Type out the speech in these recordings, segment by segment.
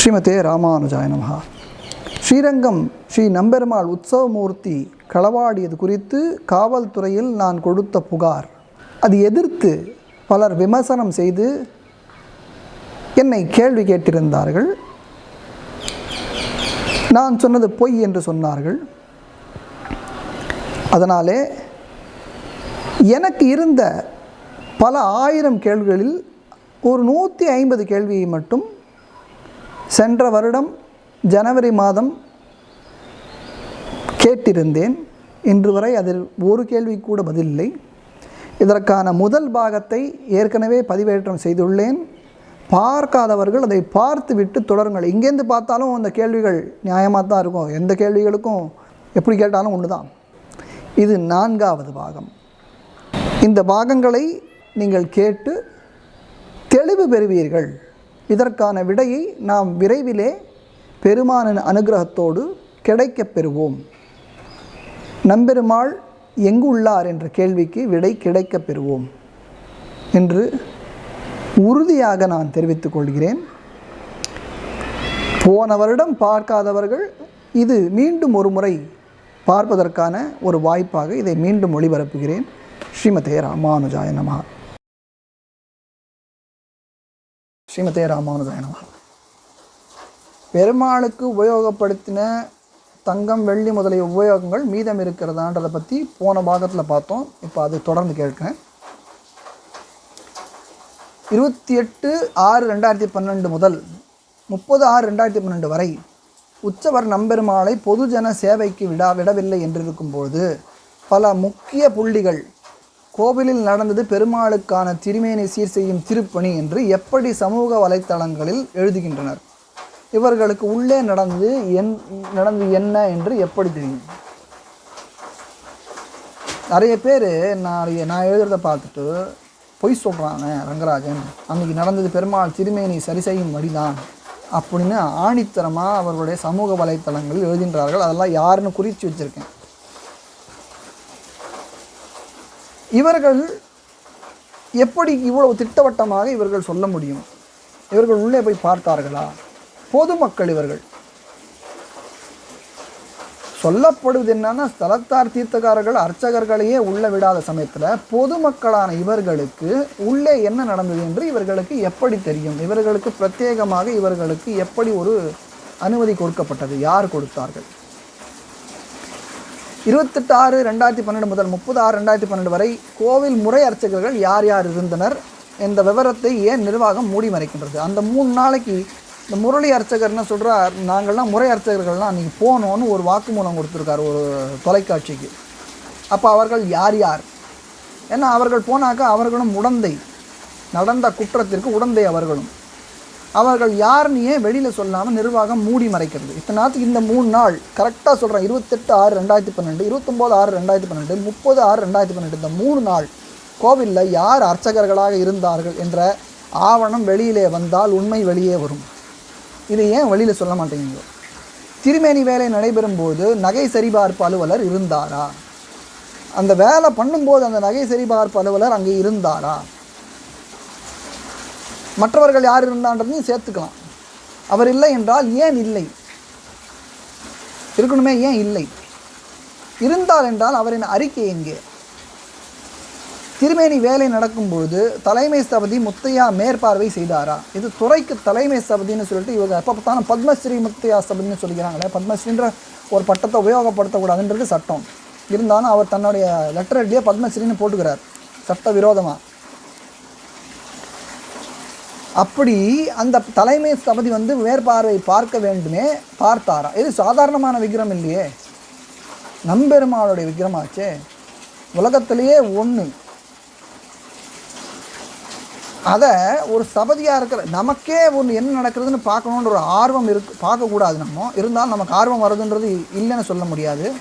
ஸ்ரீமதே ராமானுஜாய நமஹா. ஸ்ரீரங்கம் ஸ்ரீ நம்பெருமாள் உற்சவமூர்த்தி களவாடியது குறித்து காவல்துறையில் நான் கொடுத்த புகார். அது எதிர்த்து பலர் விமர்சனம் செய்து என்னை கேள்வி கேட்டிருந்தார்கள். நான் சொன்னது பொய் என்று சொன்னார்கள். அதனாலே எனக்கு இருந்த பல ஆயிரம் கேள்விகளில் ஒரு நூற்றி ஐம்பது கேள்வியை மட்டும் சென்ற வருடம் ஜனவரி மாதம் கேட்டிருந்தேன். இன்று வரை அதில் ஒரு கேள்வி கூட பதிலில்லை. இதற்கான முதல் பாகத்தை ஏற்கனவே பதிவேற்றம் செய்துள்ளேன். பார்க்காதவர்கள் அதை பார்த்துவிட்டு தொடருங்கள். இங்கேருந்து பார்த்தாலும் அந்த கேள்விகள் நியாயமாக தான் இருக்கும். எந்த கேள்விகளுக்கும் எப்படி கேட்டாலும் ஒன்று தான் இது நான்காவது பாகம். இந்த பாகங்களை நீங்கள் கேட்டு தெளிவு பெறுவீர்கள். இதற்கான விடையை நாம் விரைவிலே பெருமானின் அனுகிரகத்தோடு கிடைக்கப் பெறுவோம். நம்பெருமாள் எங்கு உள்ளார் என்ற கேள்விக்கு விடை கிடைக்கப் பெறுவோம் என்று உறுதியாக நான் தெரிவித்துக் கொள்கிறேன். போன வருடம் பார்க்காதவர்கள் இது மீண்டும் ஒரு முறை பார்ப்பதற்கான ஒரு வாய்ப்பாக இதை மீண்டும் ஒளிபரப்புகிறேன். ஸ்ரீமதே ராமானுஜாய நம. ஸ்ரீமதே ராமானுஜாய நம. பெருமாளுக்கு உபயோகப்படுத்தின தங்கம் வெள்ளி முதலிய உபயோகங்கள் மீதம் இருக்கிறதான்றதை பற்றி போன பாகத்தில் பார்த்தோம். இப்போ அது தொடர்ந்து கேட்குறேன். இருபத்தி எட்டு ஆறு ரெண்டாயிரத்தி பன்னெண்டு முதல் முப்பது ஆறு ரெண்டாயிரத்தி பன்னெண்டு வரை உற்சவர் நம்பெருமாளை பொதுஜன சேவைக்கு விடா விடவில்லை என்றிருக்கும்போது பல முக்கிய புள்ளிகள் கோவிலில் நடந்தது பெருமாளுக்கான திருமேனி சீர் செய்யும் திருப்பணி என்று எப்படி சமூக வலைத்தளங்களில் எழுதுகின்றனர். இவர்களுக்கு உள்ளே நடந்தது என் நடந்தது என்ன என்று எப்படி தெரியும்? நிறைய பேர் நான் நான் எழுதுறத பார்த்துட்டு பொய் சொல்கிறாங்க ரங்கராஜன். அன்றைக்கி நடந்தது பெருமாள் திருமேனி சரி செய்யும் வழிதான் அப்படின்னு ஆணித்தரமாக அவர்களுடைய சமூக வலைத்தளங்களில் எழுதுகின்றார்கள். அதெல்லாம் யாருன்னு குறித்து வச்சுருக்கேன். இவர்கள் எப்படி இவ்வளவு திட்டவட்டமாக இவர்கள் சொல்ல முடியும்? இவர்கள் உள்ளே போய் பார்த்தார்களா? பொதுமக்கள் இவர்கள். சொல்லப்படுவது என்னன்னா ஸ்தலத்தார் தீர்த்தக்காரர்கள் அர்ச்சகர்களையே உள்ள விடாத சமயத்தில் பொதுமக்களான இவர்களுக்கு உள்ளே என்ன நடந்தது என்று இவர்களுக்கு எப்படி தெரியும்? இவர்களுக்கு பிரத்யேகமாக இவர்களுக்கு எப்படி ஒரு அனுமதி கொடுக்கப்பட்டது? யார் கொடுத்தார்கள்? இருபத்தெட்டு ஆறு ரெண்டாயிரத்தி பன்னெண்டு முதல் முப்பது ஆறு ரெண்டாயிரத்தி பன்னெண்டு வரை கோவில் முறை அர்ச்சகர்கள் யார் யார் இருந்தனர் இந்த விவரத்தை ஏன் நிர்வாகம் மூடி மறைக்கின்றது? அந்த மூணு நாளைக்கு இந்த முரளி அர்ச்சகர்னு சொல்கிறார் நாங்கள்லாம் முறை அர்ச்சகர்கள்லாம் அன்றைக்கி போனோன்னு ஒரு வாக்குமூலம் கொடுத்துருக்காரு ஒரு தொலைக்காட்சிக்கு. அப்போ அவர்கள் யார் யார்? ஏன்னா அவர்கள் போனாக்கா அவர்களும் உடந்தை. நடந்த குற்றத்திற்கு உடந்தை அவர்களும். அவர்கள் யாருன்னு ஏன் வெளியில் சொல்லாமல் நிர்வாகம் மூடி மறைக்கிறது? இத்தனை நாத்துக்கு இந்த மூணு நாள் கரெக்டாக சொல்கிறேன் இருபத்தெட்டு ஆறு ரெண்டாயிரத்தி பன்னெண்டு இருபத்தொம்போது ஆறு ரெண்டாயிரத்தி பன்னெண்டு முப்பது ஆறு ரெண்டாயிரத்தி பன்னெண்டு இந்த மூணு நாள் கோவிலில் யார் அர்ச்சகர்களாக இருந்தார்கள் என்ற ஆவணம் வெளியிலே வந்தால் உண்மை வெளியே வரும். இதை ஏன் வெளியில் சொல்ல மாட்டேங்குது திருமேனி வேலை நடைபெறும் போது நகை சரிபார்ப்பு அலுவலர் இருந்தாரா? அந்த வேலை பண்ணும்போது அந்த நகை சரிபார்ப்பு அலுவலர் அங்கே இருந்தாரா? மற்றவர்கள் யார் இருந்தான்றதையும் சேர்த்துக்கலாம். அவர் இல்லை என்றால் ஏன் இல்லை? இருக்கணுமே ஏன் இல்லை? இருந்தால் என்றால் அவரின் அறிக்கை எங்கே? திருமேனி வேலை நடக்கும்போது தலைமை சபதி முத்தையா மேற்பார்வை செய்தாரா? இது துறைக்கு தலைமை சபதின்னு சொல்லிட்டு இவங்க எப்போ பார்த்தாலும் பத்மஸ்ரீ முத்தையா சபதின்னு சொல்லிக்கிறாங்களே. பத்மஸ்ரீன்ற ஒரு பட்டத்தை உபயோகப்படுத்தக்கூடாதுன்றது சட்டம். இருந்தாலும் அவர் தன்னுடைய லெட்டர் எழுதியே பத்மஸ்ரீன்னு போட்டுக்கிறார். சட்ட விரோதமாக அப்படி அந்த தலைமை ஸ்தபதி வந்து மேற்பார்வை பார்க்க வேண்டுமே பார்த்தாராம் இது சாதாரணமான விக்கிரம் இல்லையே. நம்பெருமாளுடைய விக்கிரமாச்சே. உலகத்திலேயே ஒன்று அதை ஒரு சபதியாக இருக்கிற நமக்கே ஒன்று என்ன நடக்கிறதுன்னு பார்க்கணுன்ற ஒரு ஆர்வம் இருக்கு பார்க்கக்கூடாது நம்ம. இருந்தாலும் நமக்கு ஆர்வம் வருதுன்றது இல்லைன்னு சொல்ல முடியாது.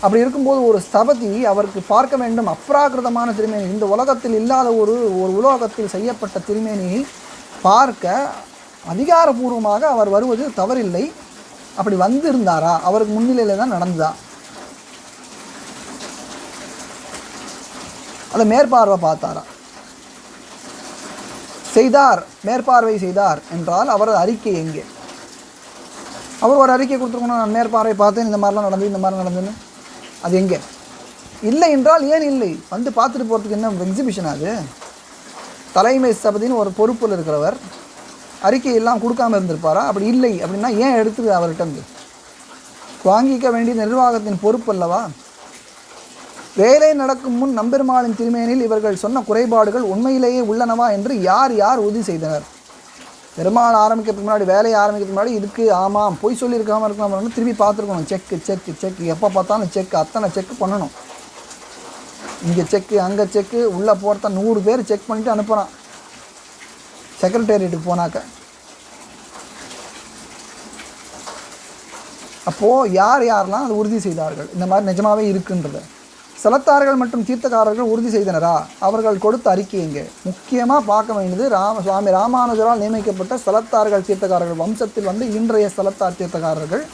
அப்படி இருக்கும்போது ஒரு சபதி அவருக்கு பார்க்க வேண்டும். அப்ராகிருதமான திருமேனி. இந்த உலகத்தில் இல்லாத ஒரு ஒரு உலோகத்தில் செய்யப்பட்ட திருமேனியை பார்க்க அதிகாரபூர்வமாக அவர் வருவது தவறில்லை. அப்படி வந்திருந்தாரா? அவருக்கு முன்னிலையில் தான் நடந்ததா? அதை மேற்பார்வை பார்த்தாரா? செய்தார். மேற்பார்வை செய்தார் என்றால் அவரது அறிக்கை எங்கே? அவர் ஒரு அறிக்கை கொடுத்துருக்கணும். நான் மேற்பார்வை பார்த்தேன். இந்த மாதிரிலாம் நடந்தது இந்த மாதிரி நடந்ததுன்னு. அது எங்கே? இல்லை என்றால் ஏன் இல்லை? வந்து பார்த்துட்டு போகிறதுக்கு என்ன எக்ஸிபிஷன் அது? தலைமை சபதின்னு ஒரு பொறுப்பில் இருக்கிறவர் அறிக்கை எல்லாம் இருந்திருப்பாரா? அப்படி இல்லை. அப்படின்னா ஏன் எடுத்து அவர்கிட்ட வாங்கிக்க வேண்டிய நிர்வாகத்தின் பொறுப்பு அல்லவா? வேலை நடக்கும் முன் நம்பெருமாளின் திருமேனில் இவர்கள் சொன்ன குறைபாடுகள் உண்மையிலேயே உள்ளனவா என்று யார் யார் உறுதி செய்தனர்? பெருமாள் ஆரம்பிக்கிறதுக்கு முன்னாடி வேலையை ஆரம்பிக்கிறதுக்கு முன்னாடி இதுக்கு ஆமாம் பொய் சொல்லியிருக்காம இருக்கலாம் திரும்பி பார்த்துருக்கணும். செக்கு செக்கு செக் எப்போ பார்த்தாலும் செக் அத்தனை செக் பண்ணணும். இங்கே செக்கு அங்கே செக்கு உள்ளே போகிறத நூறு பேர் செக் பண்ணிவிட்டு அனுப்புகிறான் செக்ரட்டேரியட்டுக்கு போனாக்க. அப்போது யார் யாரெல்லாம் அது உறுதி செய்தார்கள்? இந்த மாதிரி நிஜமாகவே இருக்குன்றதை. செலத்தார்கள் மற்றும் தீர்த்தக்காரர்கள் உறுதி செய்தனரா? அவர்கள் கொடுத்த அறிக்கை எங்கே? முக்கியமாக பார்க்க வேண்டியது ராம சுவாமி ராமானுஜரால் நியமிக்கப்பட்ட சலத்தார்கள் தீர்த்தக்காரர்கள். வம்சத்தில் வந்து இன்றைய சலத்தார் தீர்த்தக்காரர்கள்.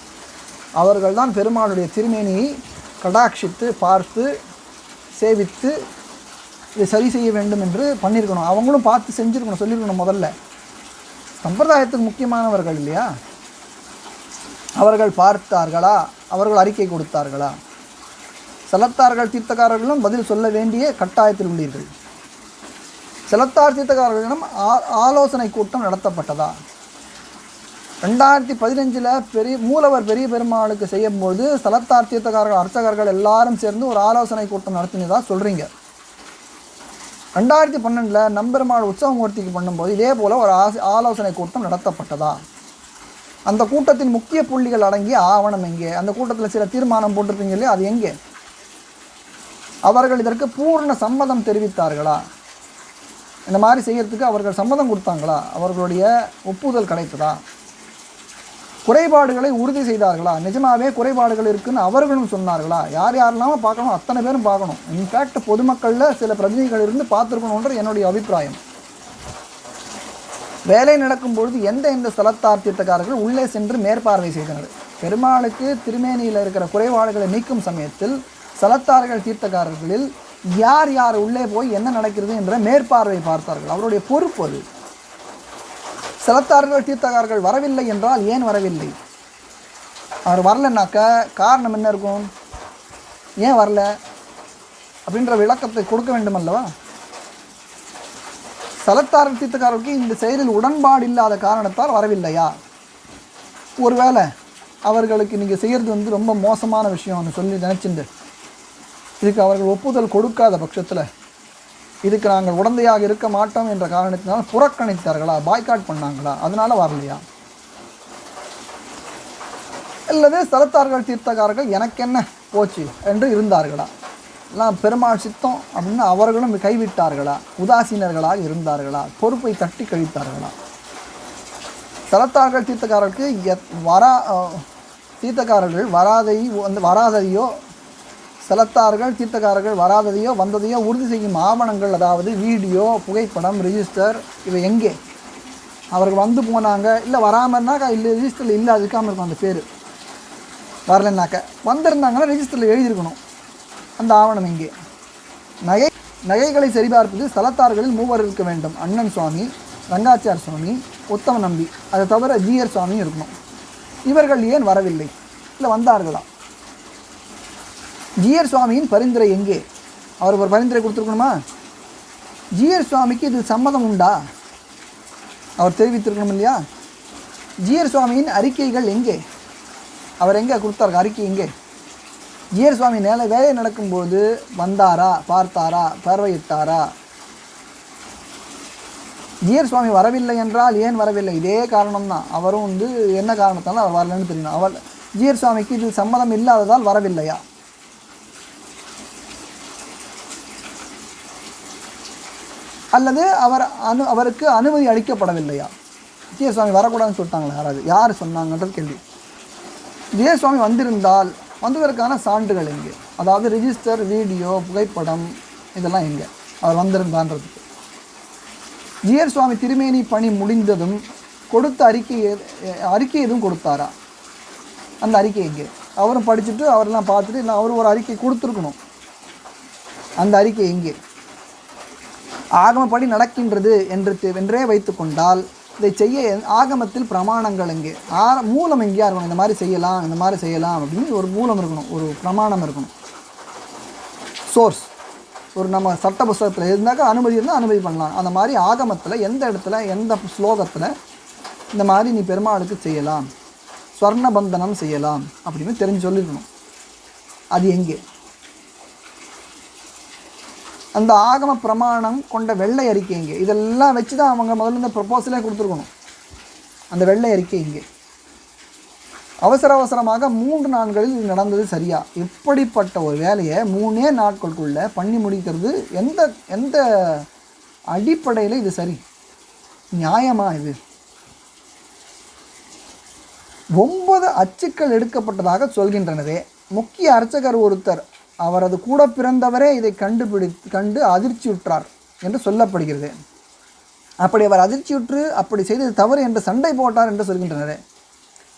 அவர்கள் தான் பெருமாளுடைய திருமேனியை கடாட்சித்து பார்த்து சேவித்து இதை சரி செய்ய வேண்டும் என்று பண்ணியிருக்கணும். அவங்களும் பார்த்து செஞ்சுருக்கணும் சொல்லியிருக்கணும் முதல்ல. சம்பிரதாயத்துக்கு முக்கியமானவர்கள் இல்லையா? அவர்கள் பார்த்தார்களா? அவர்கள் அறிக்கை கொடுத்தார்களா? செலத்தார்கள் தீர்த்தக்காரர்களும் பதில் சொல்ல வேண்டிய கட்டாயத்தில் உள்ளீர்கள். செலத்தார் தீர்த்தக்காரர்களிடம் ஆ- ஆலோசனை கூட்டம் நடத்தப்பட்டதா? ரெண்டாயிரத்தி பதினஞ்சில் பெரிய மூலவர் பெரிய பெருமாளுக்கு செய்யும்போது சலத்தார் தீர்த்தக்காரர்கள் அர்ச்சகர்கள் எல்லாரும் சேர்ந்து ஒரு ஆலோசனை கூட்டம் நடத்தினதா சொல்கிறீங்க ரெண்டாயிரத்தி பன்னெண்டில் நம்பெருமாள் உற்சவமூர்த்திக்கு பண்ணும்போது இதே போல் ஒரு ஆசி ஆலோசனை கூட்டம் நடத்தப்பட்டதா? அந்த கூட்டத்தின் முக்கிய புள்ளிகள் அடங்கிய ஆவணம் எங்கே? அந்த கூட்டத்தில் சில தீர்மானம் போட்டிருப்பீங்க இல்லையா? அது எங்கே? அவர்கள் இதற்கு பூர்ண சம்மதம் தெரிவித்தார்களா? இந்த மாதிரி செய்யறதுக்கு அவர்கள் சம்மதம் கொடுத்தாங்களா? அவர்களுடைய ஒப்புதல் கிடைத்ததா? குறைபாடுகளை உறுதி செய்தார்களா? நிஜமாகவே குறைபாடுகள் இருக்குன்னு அவர்களும் சொன்னார்களா? யார் யாரெல்லாம் பார்க்கணும் அத்தனை பேரும் பார்க்கணும். இன்ஃபேக்ட் பொதுமக்களில் சில பிரதிநிதிகள் இருந்து பார்த்துருக்கணுன்றது என்னுடைய அபிப்பிராயம். வேலை நடக்கும் பொழுது எந்த எந்த ஸ்தலத்தார் தீர்த்தக்காரர்கள் உள்ளே சென்று மேற்பார்வை செய்தனர். பெருமாளுக்கு திருமேனியில் இருக்கிற குறைபாடுகளை நீக்கும் சமயத்தில் சலத்தார்கள் தீர்த்தக்காரர்களில் யார் யார் உள்ளே போய் என்ன நடக்கிறது என்ற மேற்பார்வை பார்த்தார்கள். அவருடைய பொறுப்பு அது. ஸ்தலத்தார்கள் தீர்த்தக்காரர்கள் வரவில்லை என்றால் ஏன் வரவில்லை? அவர் வரலன்னாக்க காரணம் என்ன இருக்கும்? ஏன் வரல? அப்படின்ற விளக்கத்தை கொடுக்க வேண்டும் அல்லவா? ஸ்தலத்தார் தீர்த்தக்காரருக்கு இந்த செயலில் உடன்பாடு இல்லாத காரணத்தால் வரவில்லையா? ஒருவேளை அவர்களுக்கு நீங்கள் செய்கிறது வந்து ரொம்ப மோசமான விஷயம்னு சொல்லி நினச்சிண்டு இதுக்கு அவர்கள் ஒப்புதல் கொடுக்காத பட்சத்தில் இதுக்கு நாங்கள் உடந்தையாக இருக்க மாட்டோம் என்ற காரணத்தினால் புறக்கணித்தார்களா? பாய்காட் பண்ணாங்களா? அதனால் வரலையா? அல்லது ஸ்தலத்தார்கள் தீர்த்தக்காரர்கள் எனக்கு என்ன போச்சு என்று இருந்தார்களா? எல்லாம் பெருமாள் சித்தம் அப்படின்னு அவர்களும் கைவிட்டார்களா? உதாசீனர்களாக இருந்தார்களா? பொறுப்பை தட்டி கழித்தார்களா? ஸ்தலத்தார்கள் தீர்த்தக்காரர்களுக்கு எத் வரா தீர்த்தக்காரர்கள் வராதை வந்து வராததையோ செலத்தார்கள் தீர்த்தக்காரர்கள் வராததையோ வந்ததையோ உறுதி செய்யும் ஆவணங்கள் அதாவது வீடியோ புகைப்படம் ரிஜிஸ்டர் இவை எங்கே? அவர்கள் வந்து போனாங்க. இல்லை வராமல்னாக்கா இல்லை ரிஜிஸ்டரில் இல்லை அதுக்காமல் இருக்கும் அந்த பேர். வரலன்னாக்க. வந்திருந்தாங்கன்னா ரிஜிஸ்டரில் எழுதியிருக்கணும். அந்த ஆவணம் எங்கே? நகை நகைகளை சரிபார்ப்பது ஸ்தலத்தார்களில் மூவர் இருக்க வேண்டும். அண்ணன் சுவாமி ரங்காச்சார் சுவாமி உத்தம நம்பி. அதை தவிர ஜிஆர் சுவாமியும் இருக்கணும். இவர்கள் ஏன் வரவில்லை? இல்லை வந்தார்களா? ஜிஆர் சுவாமியின் பரிந்துரை எங்கே? அவர் ஒரு பரிந்துரை கொடுத்துருக்கணுமா? ஜிஆர் சுவாமிக்கு இது சம்மதம் உண்டா? அவர் தெரிவித்திருக்கணும் இல்லையா? ஜிஆர் சுவாமியின் அறிக்கைகள் எங்கே? அவர் எங்கே கொடுத்தார்? அறிக்கை எங்கே? ஜிஆர் சுவாமி நேர வேலை நடக்கும்போது வந்தாரா? பார்த்தாரா? பார்வையிட்டாரா? ஜிஆர் சுவாமி வரவில்லை என்றால் ஏன் வரவில்லை? இதே காரணம் தான் அவரும் வந்து என்ன காரணத்தாலும் அவர் வரலன்னு தெரியணும் அவர் ஜிஆர் சுவாமிக்கு இது சம்மதம் இல்லாததால் வரவில்லையா? அல்லது அவர் அனு அவருக்கு அனுமதி அளிக்கப்படவில்லையா? ஜிஎஸ் சுவாமி வரக்கூடாதுன்னு சொல்லிட்டாங்களா யாராவது? யார் சொன்னாங்கன்றது கேள்வி. ஜிஎஸ் சுவாமி வந்திருந்தால் வந்ததற்கான சான்றுகள் எங்கே? அதாவது ரிஜிஸ்டர் வீடியோ புகைப்படம் இதெல்லாம் எங்கே? அவர் வந்திருந்தான்றதுக்கு. ஜிஆர் சுவாமி திருமேனி பணி முடிந்ததும் கொடுத்த அறிக்கை அறிக்கை எதுவும் கொடுத்தாரா? அந்த அறிக்கை எங்கே? அவரும் படிச்சுட்டு அவரெல்லாம் பார்த்துட்டு இல்லை அவர் ஒரு அறிக்கை கொடுத்துருக்கணும். அந்த அறிக்கை எங்கே? ஆகமப்படி நடக்கின்றது என்று தெ- என்றே வைத்துக்கொண்டால் இதை செய்ய ஆகமத்தில் பிரமாணங்கள் எங்கே? ஆர மூலம் எங்கேயா இருக்கணும்? இந்த மாதிரி செய்யலாம் இந்த மாதிரி செய்யலாம் அப்படின்னு ஒரு மூலம் இருக்கணும் ஒரு பிரமாணம் இருக்கணும். சோர்ஸ் ஒரு நம்ம சட்ட புஸ்தகத்தில் இருந்தாக்கா அனுமதி இருந்தால் அனுமதி பண்ணலாம். அந்த மாதிரி ஆகமத்தில் எந்த இடத்துல எந்த ஸ்லோகத்தில் இந்த மாதிரி நீ பெருமாளுக்கு செய்யலாம் ஸ்வர்ண பந்தனம் செய்யலாம் அப்படின்னு தெரிஞ்சு சொல்லியிருக்கணும் அது எங்கே? அந்த ஆகம பிரமாணம் கொண்ட வெள்ளை அறிக்கை இங்கே. இதெல்லாம் வச்சு தான் அவங்க முதல்ல இந்த ப்ரப்போசலே கொடுத்துருக்கணும். அந்த வெள்ளை அறிக்கை இங்கே. அவசர அவசரமாக மூன்று நாட்களில் இது நடந்தது சரியா? இப்படிப்பட்ட ஒரு வேலையை மூணே நாட்களுக்குள்ளே பண்ணி முடிக்கிறது? எந்த எந்த அடிப்படையில் இது சரி? நியாயமா இது? ஒன்பது அச்சுக்கள் எடுக்கப்பட்டதாக சொல்கின்றனதே முக்கிய அர்ச்சகர் ஒருத்தர் அவரது கூட பிறந்தவரே இதை கண்டுபிடி கண்டு அதிர்ச்சியுற்றார் என்று சொல்லப்படுகிறது. அப்படி அவர் அதிர்ச்சியுற்று அப்படி செய்தது தவறு என்று சண்டை போட்டார் என்று சொல்கின்றனரே.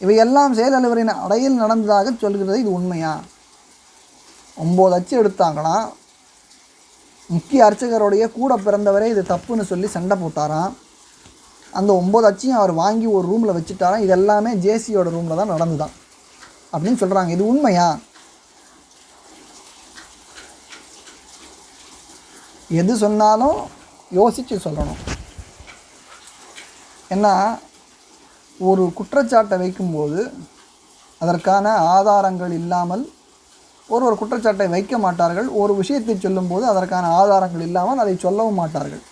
இவையெல்லாம் செயலலுவரின் அடையில் நடந்ததாக சொல்கிறது இது உண்மையா? ஒம்பது அச்சு எடுத்தாங்களாம் முக்கிய அர்ச்சகருடைய கூட பிறந்தவரே இது தப்புன்னு சொல்லி சண்டை போட்டாராம் அந்த ஒம்பது அச்சையும் அவர் வாங்கி ஒரு ரூமில் வச்சுட்டாராம் இது எல்லாமே ஜேசியோட ரூமில் தான் நடந்துதான். அப்படின்னு சொல்கிறாங்க இது உண்மையா? எது சொன்னாலும் யோசித்து சொல்லணும். ஏன்னா ஒரு குற்றச்சாட்டை வைக்கும்போது அதற்கான ஆதாரங்கள் இல்லாமல் ஒரு ஒரு குற்றச்சாட்டை வைக்க மாட்டார்கள். ஒரு விஷயத்தை சொல்லும்போது அதற்கான ஆதாரங்கள் இல்லாமல் அதை சொல்லவும் மாட்டார்கள்.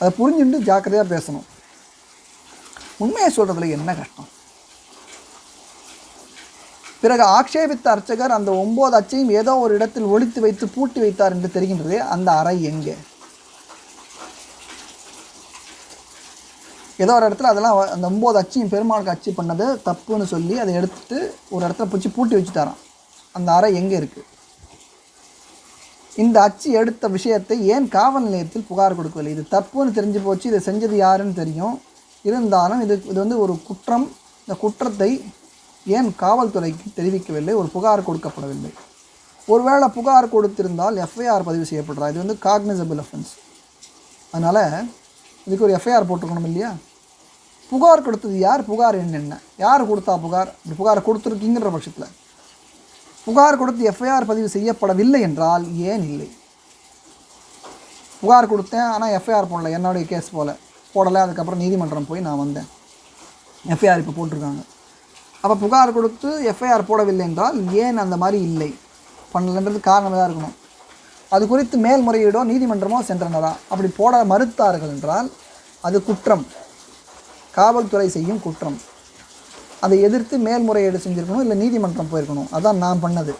அதை புரிஞ்சுட்டு ஜாக்கிரதையாக பேசணும். உண்மையை சொல்கிறதுல என்ன கஷ்டம்? பிறகு ஆக்ஷேபித்த அர்ச்சகர் அந்த ஒன்பது அச்சையும் ஏதோ ஒரு இடத்தில் ஒழித்து வைத்து பூட்டி வைத்தார் என்று தெரிகின்றதே. அந்த அறை எங்கே? ஏதோ ஒரு இடத்துல அதெல்லாம் அந்த ஒம்பது அச்சையும் பெருமாளுக்கு அச்சு பண்ணது தப்புன்னு சொல்லி அதை எடுத்துட்டு ஒரு இடத்துல பிடிச்சி பூட்டி வச்சுட்டாரான் அந்த அறை எங்கே இருக்குது இந்த அச்சு எடுத்த விஷயத்தை ஏன் காவல் நிலையத்தில் புகார் கொடுக்கவில்லை? இது தப்புன்னு தெரிஞ்சு போச்சு இதை செஞ்சது யாருன்னு தெரியும். இருந்தாலும் இது இது வந்து ஒரு குற்றம். இந்த குற்றத்தை ஏன் காவல்துறைக்கு தெரிவிக்கவில்லை? ஒரு புகார் கொடுக்கப்படவில்லை. ஒருவேளை புகார் கொடுத்திருந்தால் எஃப்ஐஆர் பதிவு செய்யப்படுறா? இது வந்து காக்னிசபிள் அஃபென்ஸ் அதனால் இதுக்கு ஒரு எஃப்ஐஆர் போட்டுக்கணும் இல்லையா? புகார் கொடுத்தது யார்? புகார் என்னென்ன யார் கொடுத்தா புகார்? இப்படி புகார் கொடுத்துருக்கீங்கிற பட்சத்தில். புகார் கொடுத்து எஃப்ஐஆர் பதிவு செய்யப்படவில்லை என்றால் ஏன் இல்லை? புகார் கொடுத்தேன் ஆனால் எஃப்ஐஆர் போடல. என்னுடைய கேஸ் போல. போடலை. அதுக்கப்புறம் நீதிமன்றம் போய் நான் வந்தேன். எஃப்ஐஆர் இப்போ போட்டிருக்காங்க. அப்போ புகார் கொடுத்து எஃப்ஐஆர் போடவில்லை என்றால் ஏன் அந்த மாதிரி இல்லை? பண்ணலன்றது காரணம் தான் இருக்கணும். அது குறித்து மேல்முறையீடோ நீதிமன்றமோ சென்றனரா? அப்படி போட மறுத்தார்கள் என்றால் அது குற்றம். காவல்துறை செய்யும் குற்றம். அதை எதிர்த்து மேல்முறையீடு செஞ்சுருக்கணும் இல்லை நீதிமன்றம் போயிருக்கணும். அதான் நான் பண்ணது.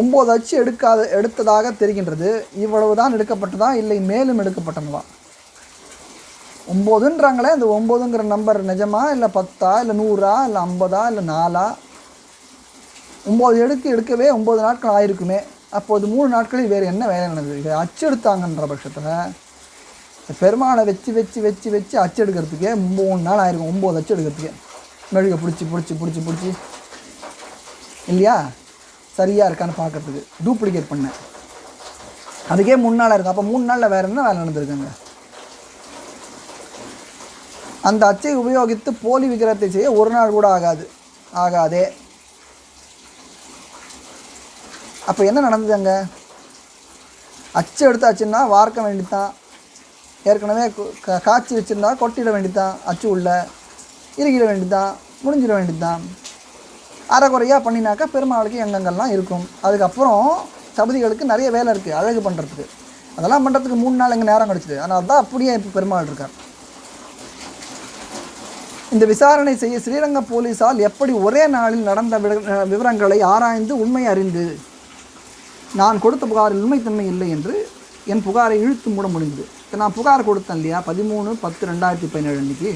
ஒம்பது அச்சு எடுக்காத எடுத்ததாக தெரிகின்றது. இவ்வளவு தான் எடுக்கப்பட்டதா? இல்லை மேலும் எடுக்கப்பட்டனவா? ஒம்போதுன்றாங்களே? அந்த ஒம்போதுங்கிற நம்பர் நிஜமா இல்லை பத்தா இல்லை நூறா இல்லை ஐம்பதா இல்லை நாலா? ஒம்பது எடுக்க எடுக்கவே ஒம்பது நாட்கள் ஆயிருக்குமே. அப்போது மூணு நாட்களில் வேறு என்ன வேலை நடந்தது? இதை அச்சு எடுத்தாங்கன்ற பட்சத்தில் பெருமானை வச்சு வச்சு வச்சு வச்சு அச்சு எடுக்கிறதுக்கே மூணு நாள் ஆயிருக்கும் ஒம்பது அச்சு எடுக்கிறதுக்கே மெழுகை பிடிச்சி பிடிச்சி பிடிச்சி பிடிச்சி. இல்லையா? சரியாக இருக்கான்னு பார்க்கறதுக்கு டூப்ளிகேட் பண்ணேன். அதுக்கே மூணு நாளாக இருக்கும் அப்போ மூணு நாளில் வேறு என்ன வேலை நடந்திருக்குங்க? அந்த அச்சை உபயோகித்து போலி விக்கிரத்தை செய்ய ஒரு நாள் கூட ஆகாது. ஆகாதே. அப்போ என்ன நடந்தது அங்கே? அச்சு எடுத்தாச்சுன்னா வார்க்க வேண்டித்தான். ஏற்கனவே காய்ச்சி வச்சுருந்தா கொட்டிட வேண்டித்தான். அச்சு உள்ள இறுகிட வேண்டித்தான். முடிஞ்சிட வேண்டித்தான். அரைக்குறையாக பண்ணினாக்கா பெருமாளுக்கு எங்கெங்கெல்லாம் இருக்கும். அதுக்கப்புறம் சபதிகளுக்கு நிறைய வேலை இருக்குது அழகு பண்ணுறதுக்கு அதெல்லாம் பண்ணுறதுக்கு மூணு நாள் எங்கள் நேரம் கிடச்சிது அதனால தான் அப்படியே இப்போ பெருமாள் இருக்கார். இந்த விசாரணை செய்ய ஸ்ரீரங்க போலீசால் எப்படி ஒரே நாளில் நடந்த விவரங்களை ஆராய்ந்து உண்மை அறிந்து நான் கொடுத்த புகாரில் உண்மைத்தன்மை இல்லை என்று என் புகாரை இழுத்து மூட முடிந்தது. இப்போ நான் புகார் கொடுத்தேன் இல்லையா? பதிமூணு பத்து ரெண்டாயிரத்தி பதினேழு அன்னைக்கு.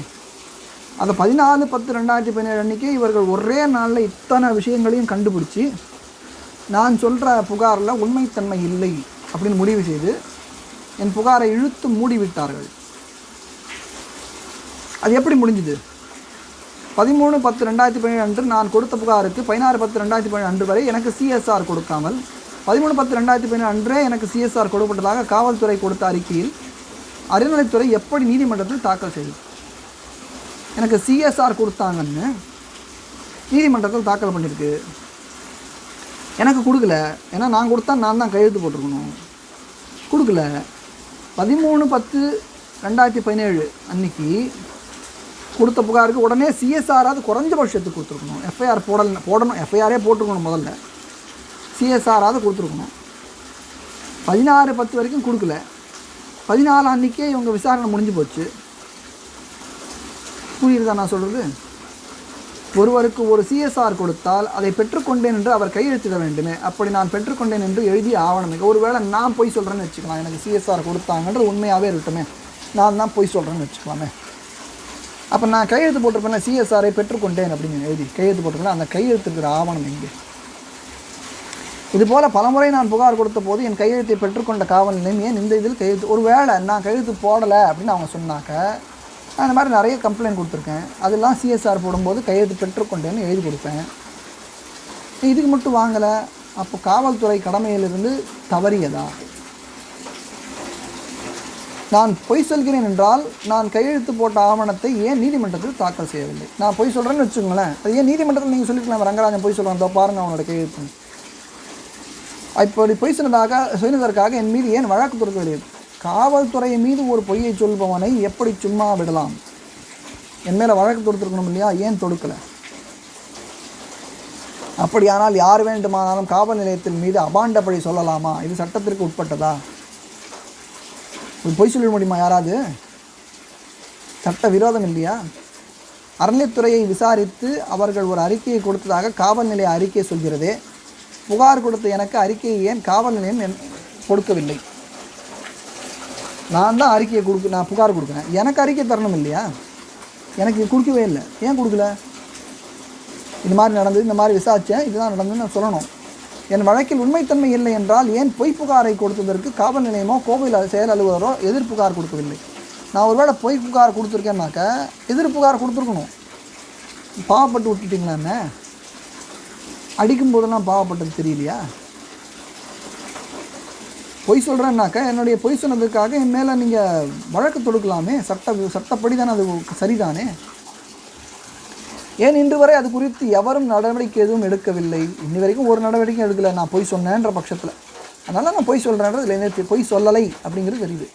அந்த பதினாலு பத்து ரெண்டாயிரத்தி பதினேழு அன்றைக்கி இவர்கள் ஒரே நாளில் இத்தனை விஷயங்களையும் கண்டுபிடிச்சி நான் சொல்கிற புகாரில் உண்மைத்தன்மை இல்லை அப்படின்னு முடிவு செய்து என் புகாரை இழுத்து மூடிவிட்டார்கள். அது எப்படி முடிஞ்சுது? பதிமூணு பத்து ரெண்டாயிரத்தி பதினேழு அன்று நான் கொடுத்த புகாருக்கு பதினாறு பத்து ரெண்டாயிரத்தி பதினேழு அன்று வரை எனக்கு சிஎஸ்ஆர் கொடுக்காமல் பதிமூணு பத்து ரெண்டாயிரத்தி பதினேழு அன்றே எனக்கு சிஎஸ்ஆர் கொடுக்கப்பட்டதாக காவல்துறை கொடுத்த அறிக்கையில் அறநிலைத்துறை எப்படி நீதிமன்றத்தில் தாக்கல் செய்யும் எனக்கு சிஎஸ்ஆர் கொடுத்தாங்கன்னு நீதிமன்றத்தில் தாக்கல் பண்ணியிருக்கு. எனக்கு கொடுக்கல. ஏன்னா நான் கொடுத்தா நான் தான் கையெழுத்து போட்டிருக்கணும். கொடுக்கல. பதிமூணு பத்து ரெண்டாயிரத்தி பதினேழு அன்னைக்கு கொடுத்த புகாருக்கு உடனே சிஎஸ்ஆராவது குறைஞ்சபட்சத்துக்கு கொடுத்துருக்கணும். எஃப்ஐஆர் போடல் போடணும். எஃப்ஐஆரே போட்டிருக்கணும் முதல்ல. சிஎஸ்ஆராவது கொடுத்துருக்கணும். பதினாறு பத்து வரைக்கும் கொடுக்கல. பதினாலு அன்றைக்கே இவங்க விசாரணை முடிஞ்சு போச்சு. புரியுதா நான் சொல்கிறது ஒருவருக்கு ஒரு சிஎஸ்ஆர் கொடுத்தால் அதை பெற்றுக்கொண்டேன் என்று அவர் கையெழுத்திட வேண்டுமே. அப்படி நான் பெற்றுக்கொண்டேன் என்று எழுதிய ஆவணம். ஒருவேளை நான் பொய் சொல்கிறேன்னு வச்சுக்கலாம். எனக்கு சிஎஸ்ஆர் கொடுத்தாங்கன்ற உண்மையாகவே இருக்கட்டுமே. நான் தான் பொய் சொல்கிறேன்னு வச்சுக்கலாமே. அப்போ நான் கையெழுத்து போட்டிருப்பேன் சிஎஸ்ஆரை பெற்றுக்கொண்டேன் அப்படின்னு எழுதி கையெழுத்து போட்டிருப்பேன் அந்த கையெழுத்துக்கிற ஆவணம் எங்கே இதுபோல் பலமுறை நான் புகார் கொடுத்த போது என் கையெழுத்தை பெற்றுக்கொண்ட காவல் நிலையம் ஏன் இந்த இதில் கையெழுத்து ஒரு வேளை நான் கையெழுத்து போடலை அப்படின்னு அவங்க சொன்னாக்க அந்த மாதிரி நிறைய கம்ப்ளைண்ட் கொடுத்துருக்கேன். அதெல்லாம் சிஎஸ்ஆர் போடும்போது கையெழுத்து பெற்றுக்கொண்டேன்னு எழுதி கொடுப்பேன் இதுக்கு மட்டும் வாங்கலை. அப்போ காவல்துறை கடமையிலிருந்து தவறியதா? நான் பொய் சொல்கிறேன் என்றால் நான் கையெழுத்து போட்ட ஆவணத்தை ஏன் நீதிமன்றத்தில் தாக்கல் செய்யவில்லை? நான் பொய் சொல்கிறேன்னு வச்சுக்கோங்களேன். அது ஏன் நீதிமன்றத்தில் நீங்கள் சொல்லிக்கலாம் ரங்கராஜன் பொய் சொல்கிறான் இதோ பாருங்கள் அவனோட கையெழுத்து. இப்படி பொய் சொன்னதாக சொன்னதற்காக என் மீது ஏன் வழக்கு தொடுக்கவில்லை? காவல்துறை மீது ஒரு பொய்யை சொல்பவனை எப்படி சும்மா விடலாம்? என் மேலே வழக்கு தொடுத்துருக்கணும் இல்லையா? ஏன் தொடுக்கலை? அப்படியானால் யார் வேண்டுமானாலும் காவல் நிலையத்தின் மீது அபாண்டப்படி சொல்லலாமா? இது சட்டத்திற்கு உட்பட்டதா? பொய் சொல்ல முடியுமா யாராவது? சட்ட விரோதம் இல்லையா? அறநிலைத்துறையை விசாரித்து அவர்கள் ஒரு அறிக்கையை கொடுத்ததாக காவல் நிலைய அறிக்கை சொல்கிறதே. புகார் கொடுத்த எனக்கு அறிக்கையை ஏன் காவல் நிலையம் என்- கொடுக்கவில்லை? நான் தான் அறிக்கையை கொடுக்க நான் புகார் கொடுக்குறேன். எனக்கு அறிக்கை தரணும் இல்லையா? எனக்கு கொடுக்கவே இல்லை. ஏன் கொடுக்கல? இது மாதிரி நடந்தது இந்த மாதிரி விசாரித்தேன் இதுதான் நடந்ததுன்னு நான் சொல்லணும். என் வழக்கில் உண்மைத்தன்மை இல்லை என்றால் ஏன் பொய் புகாரை கொடுத்ததற்கு காவல் நிலையமோ கோவில் செயல் அலுவலரோ எதிர் புகார் கொடுக்கவில்லை? நான் ஒருவேளை பொய் புகார் கொடுத்துருக்கேன்னாக்க எதிர் புகார் கொடுத்துருக்கணும். பாவப்பட்டு விட்டுட்டிங்களா என்ன? அடிக்கும்போதெல்லாம் பாவப்பட்டது தெரியலையா? பொய் சொல்கிறேன்னாக்கா என்னுடைய பொய் சொன்னதுக்காக என் மேலே நீங்கள் வழக்கு தொடுக்கலாமே. சட்ட சட்டப்படி தானே அது சரிதானே? ஏன் இன்று வரை அது குறித்து எவரும் நடவடிக்கை எதுவும் எடுக்கவில்லை? இன்னி வரைக்கும் ஒரு நடவடிக்கையும் எடுக்கலை. நான் பொய் சொன்னேன்ற பட்சத்தில். அதனால் நான் பொய் சொல்கிறேன்றது இல்லை. நேற்று பொய் சொல்லலை அப்படிங்கிறது தெரியுது.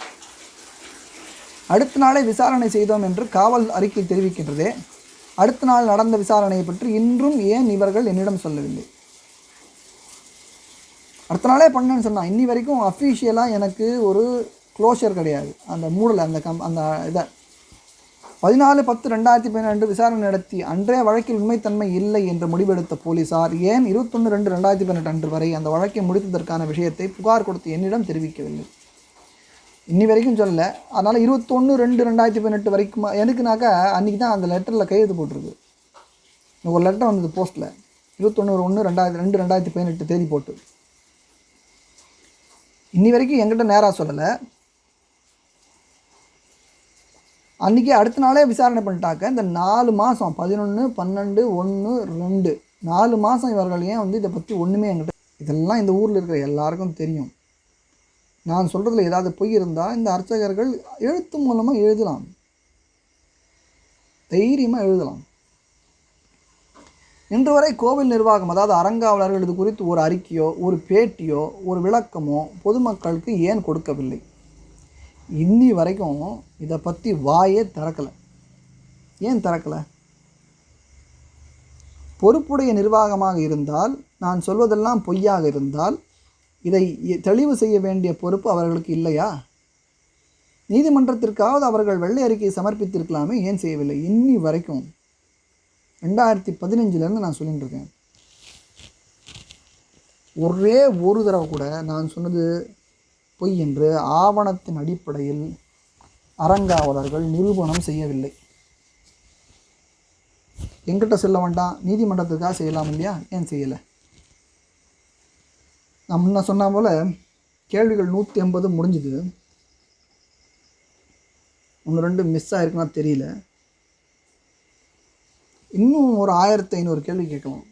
அடுத்த நாளே விசாரணை செய்தோம் என்று காவல் அறிக்கை தெரிவிக்கின்றதே. அடுத்த நாள் நடந்த விசாரணையை பற்றி இன்றும் ஏன் இவர்கள் என்னிடம் சொல்லவில்லை? அடுத்த நாளே பண்ணேன்னு சொன்னான் இன்னி வரைக்கும் அஃபீஷியலாக எனக்கு ஒரு க்ளோஷர் கிடையாது. அந்த மூடலை அந்த கம் அந்த இதை பதினாலு பத்து ரெண்டாயிரத்தி பன்னிரெண்டு விசாரணை நடத்தி அன்றைய வழக்கில் உண்மைத்தன்மை இல்லை என்று முடிவெடுத்த போலீசார் ஏன் இருபத்தொன்று ரெண்டு ரெண்டாயிரத்தி பதினெட்டு அன்று வரை அந்த வழக்கை முடித்ததற்கான விஷயத்தை புகார் கொடுத்து என்னிடம் தெரிவிக்கவில்லை. இன்னி வரைக்கும் சொல்லலை. அதனால் இருபத்தொன்று ரெண்டு ரெண்டாயிரத்தி பதினெட்டு வரைக்கும் எனக்குனாக்கா அன்றைக்கி தான் அந்த லெட்டரில் கையெழுத்து போட்டிருக்கு. ஒரு லெட்டர் வந்தது போஸ்ட்டில் இருபத்தொன்று ஒன்று ரெண்டாயிரத்தி ரெண்டு ரெண்டாயிரத்தி பதினெட்டு தேதி போட்டு. இன்னி வரைக்கும் என்கிட்ட நேராக சொல்லலை. அன்றைக்கி அடுத்த நாளே விசாரணை பண்ணிட்டாக்க இந்த நாலு மாதம் பதினொன்று பன்னெண்டு ஒன்று ரெண்டு. நாலு மாதம் இவர்கள் ஏன் வந்து இதை பற்றி ஒன்றுமே என்கிட்ட இதெல்லாம் இந்த ஊரில் இருக்கிற எல்லாருக்கும் தெரியும். நான் சொல்கிறதுல ஏதாவது பொய் இருந்தால் இந்த அர்ச்சகர்கள் எழுத்து மூலமாக எழுதலாம். தைரியமாக எழுதலாம். இன்று வரை கோவில் நிர்வாகம் அதாவது அறங்காவலர்கள் இது குறித்து ஒரு அறிக்கையோ ஒரு பேட்டியோ ஒரு விளக்கமோ பொதுமக்களுக்கு ஏன் கொடுக்கவில்லை? இன்னி வரைக்கும் இதை பற்றி வாயே திறக்கலை. ஏன் திறக்கலை? பொறுப்புடைய நிர்வாகமாக இருந்தால் நான் சொல்வதெல்லாம் பொய்யாக இருந்தால் இதை தெளிவு செய்ய வேண்டிய பொறுப்பு அவர்களுக்கு இல்லையா? நீதிமன்றத்திற்காவது அவர்கள் வெள்ளை அறிக்கையை சமர்ப்பித்திருக்கலாமே ஏன் செய்யவில்லை? இன்னி வரைக்கும் ரெண்டாயிரத்தி பதினஞ்சுலேருந்து நான் சொல்லிட்டு இருக்கேன். ஒரே ஒரு தடவை கூட நான் சொன்னது பொய் என்று ஆவணத்தின் அடிப்படையில் அறங்காவலர்கள் நிரூபணம் செய்யவில்லை. எங்கிட்ட செல்ல வேண்டாம் நீதிமன்றத்துக்காக செய்யலாம் இல்லையா? ஏன் செய்யலை? நான் முன்ன சொன்ன போல் கேள்விகள் நூற்றி ஐம்பது முடிஞ்சுது. ஒன்று ரெண்டு மிஸ் ஆகிருக்குன்னா தெரியல. இன்னும் ஒரு ஆயிரத்தி ஐநூறு கேள்வி கேட்கலாம்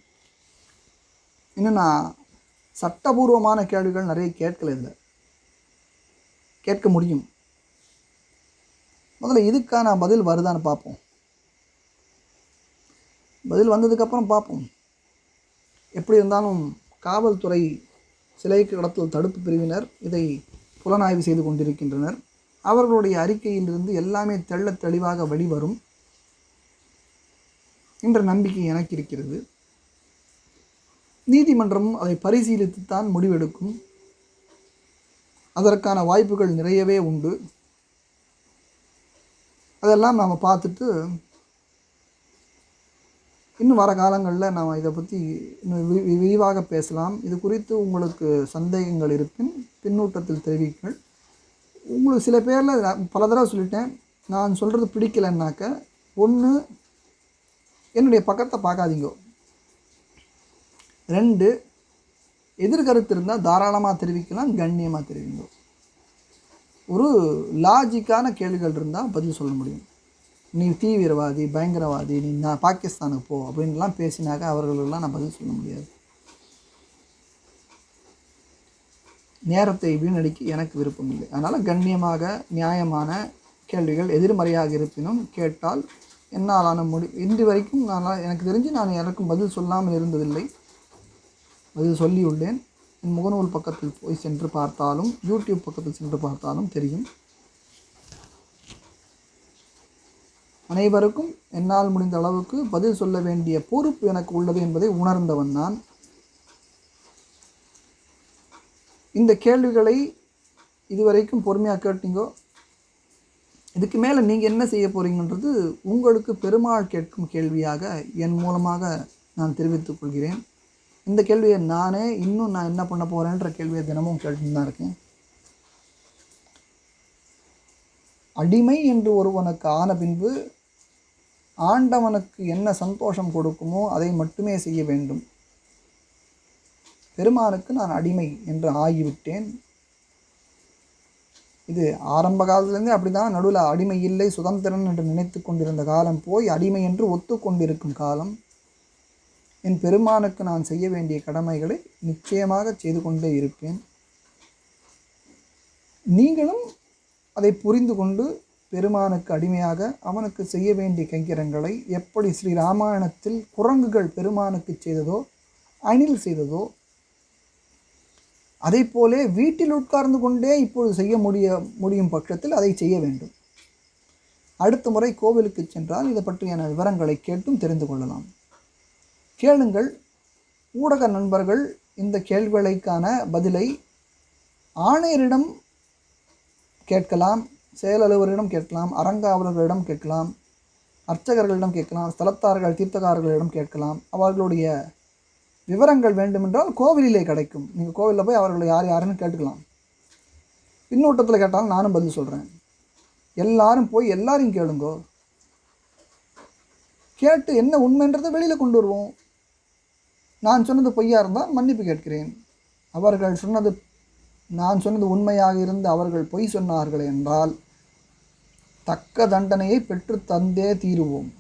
இன்னும் நான் சட்டபூர்வமான கேள்விகள் நிறைய கேட்கல இதில். கேட்க முடியும். முதல்ல இதுக்கான பதில் வருதான்னு பார்ப்போம். பதில் வந்ததுக்கப்புறம் பார்ப்போம். எப்படி இருந்தாலும் காவல்துறை சிலைக்கு கடத்தல் தடுப்பு பிரிவினர் இதை புலனாய்வு செய்து கொண்டிருக்கின்றனர். அவர்களுடைய அறிக்கையிலிருந்து எல்லாமே தெள்ள தெளிவாக வெளிவரும். என்ற நம்பிக்கை எனக்கு இருக்கிறது. நீதிமன்றமும் அதை பரிசீலித்துத்தான் முடிவெடுக்கும். அதற்கான வாய்ப்புகள் நிறையவே உண்டு. அதெல்லாம் நாம் பார்த்துட்டு இன்னும் வர காலங்களில் நாம் இதை பற்றி இன்னும் விரிவாக பேசலாம். இது குறித்து உங்களுக்கு சந்தேகங்கள் இருப்பின் பின்னூட்டத்தில் தெரிவிங்கள் உங்களுக்கு சில பேரில் பல தடவை சொல்லிட்டேன். நான் சொல்கிறது பிடிக்கலைன்னாக்க ஒன்று என்னுடைய பக்கத்தை பார்க்காதீங்க. ரெண்டு எதிர்கருத்து இருந்தால் தாராளமாக தெரிவிக்கலாம் கண்ணியமாக தெரிவிங்க ஒரு லாஜிக்கான கேள்விகள் இருந்தால் பதில் சொல்ல முடியும். நீ தீவிரவாதி பயங்கரவாதி நீ நான் பாகிஸ்தானுக்கு போ அப்படின்லாம் பேசினாக்க அவர்களுக்கெல்லாம் நான் பதில் சொல்ல முடியாது. நேரத்தை வீணடிக்க எனக்கு விருப்பம் இல்லை. அதனால் கண்ணியமாக நியாயமான கேள்விகள் எதிர்மறையாக இருப்பினும் கேட்டால் என்னாலான முடி இன்று வரைக்கும் நான் எனக்கு தெரிஞ்சு நான் எனக்கும் பதில் சொல்லாமல் இருந்ததில்லை. பதில் சொல்லியுள்ளேன். முகநூல் பக்கத்தில் போய் சென்று பார்த்தாலும் யூடியூப் பக்கத்தில் சென்று பார்த்தாலும் தெரியும். அனைவருக்கும் என்னால் முடிந்த அளவுக்கு பதில் சொல்ல வேண்டிய பொறுப்பு எனக்கு உள்ளது என்பதை உணர்ந்தவன் நான். இந்த கேள்விகளை இதுவரைக்கும் பொறுமையாக கேட்டீங்கோ? இதுக்கு மேலே நீங்கள் என்ன செய்ய போகிறீங்கன்றது உங்களுக்கு பெருமாள் கேட்கும் கேள்வியாக என் மூலமாக நான் தெரிவித்துக் கொள்கிறேன். இந்த கேள்வியை நானே இன்னும் நான் என்ன பண்ண போகிறேன்ற கேள்வியை தினமும் கேட்டு தான் இருக்கேன். அடிமை என்று ஒருவனுக்கு ஆன பின்பு ஆண்டவனுக்கு என்ன சந்தோஷம் கொடுக்குமோ அதை மட்டுமே செய்ய வேண்டும். பெருமானுக்கு நான் அடிமை என்று ஆகிவிட்டேன். இது ஆரம்ப காலத்திலேருந்தே அப்படி தான் நடுவில் அடிமை இல்லை சுதந்திரன் என்று நினைத்து கொண்டிருந்த காலம் போய் அடிமை என்று ஒத்துக்கொண்டிருக்கும் காலம். என் பெருமானுக்கு நான் செய்ய வேண்டிய கடமைகளை நிச்சயமாக செய்து கொண்டே இருப்பேன். நீங்களும் அதை புரிந்து கொண்டு பெருமானுக்கு அடிமையாக அவனுக்கு செய்ய வேண்டிய கைங்கரங்களை எப்படி ஸ்ரீ ராமாயணத்தில் குரங்குகள் பெருமானுக்கு செய்ததோ அணில் செய்ததோ அதை போலே வீட்டில் உட்கார்ந்து கொண்டே இப்பொழுது செய்ய முடிய முடியும் பட்சத்தில் அதை செய்ய வேண்டும். அடுத்த முறை கோவிலுக்கு சென்றால் இதை பற்றியான விவரங்களை கேட்டும் தெரிந்து கொள்ளலாம். கேளுங்கள். ஊடக நண்பர்கள் இந்த கேள்விகளுக்கான பதிலை ஆணையரிடம் கேட்கலாம் செயலலுவரிடம் கேட்கலாம் அரங்காவலர்களிடம் கேட்கலாம் அர்ச்சகர்களிடம் கேட்கலாம் ஸ்தலத்தார்கள் தீர்த்தகாரர்களிடம் கேட்கலாம். அவர்களுடைய விவரங்கள் வேண்டுமென்றால் கோவிலிலே கிடைக்கும். நீங்கள் கோவிலில் போய் அவர்களை யார் யாருன்னு கேட்டுக்கலாம். பின்னூட்டத்தில் கேட்டாலும் நானும் பதில் சொல்கிறேன் எல்லாரும் போய் எல்லாரையும் கேளுங்கோ. கேட்டு என்ன உண்மைன்றதை வெளியில் கொண்டு வருவோம். நான் சொன்னது பொய்யாக இருந்தால் மன்னிப்பு கேட்கிறேன். அவர்கள் சொன்னது நான் சொன்னது உண்மையாக இருந்து அவர்கள் பொய் சொன்னார்கள் என்றால் தக்க தண்டனையை பெற்று தந்தே தீருவோம்.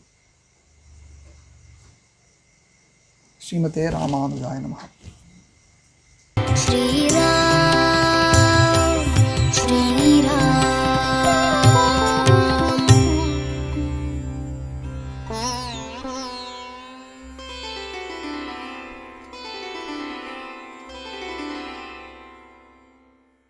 ஸ்ரீமதே ராமானுஜாய நமகா. ஸ்ரீராம்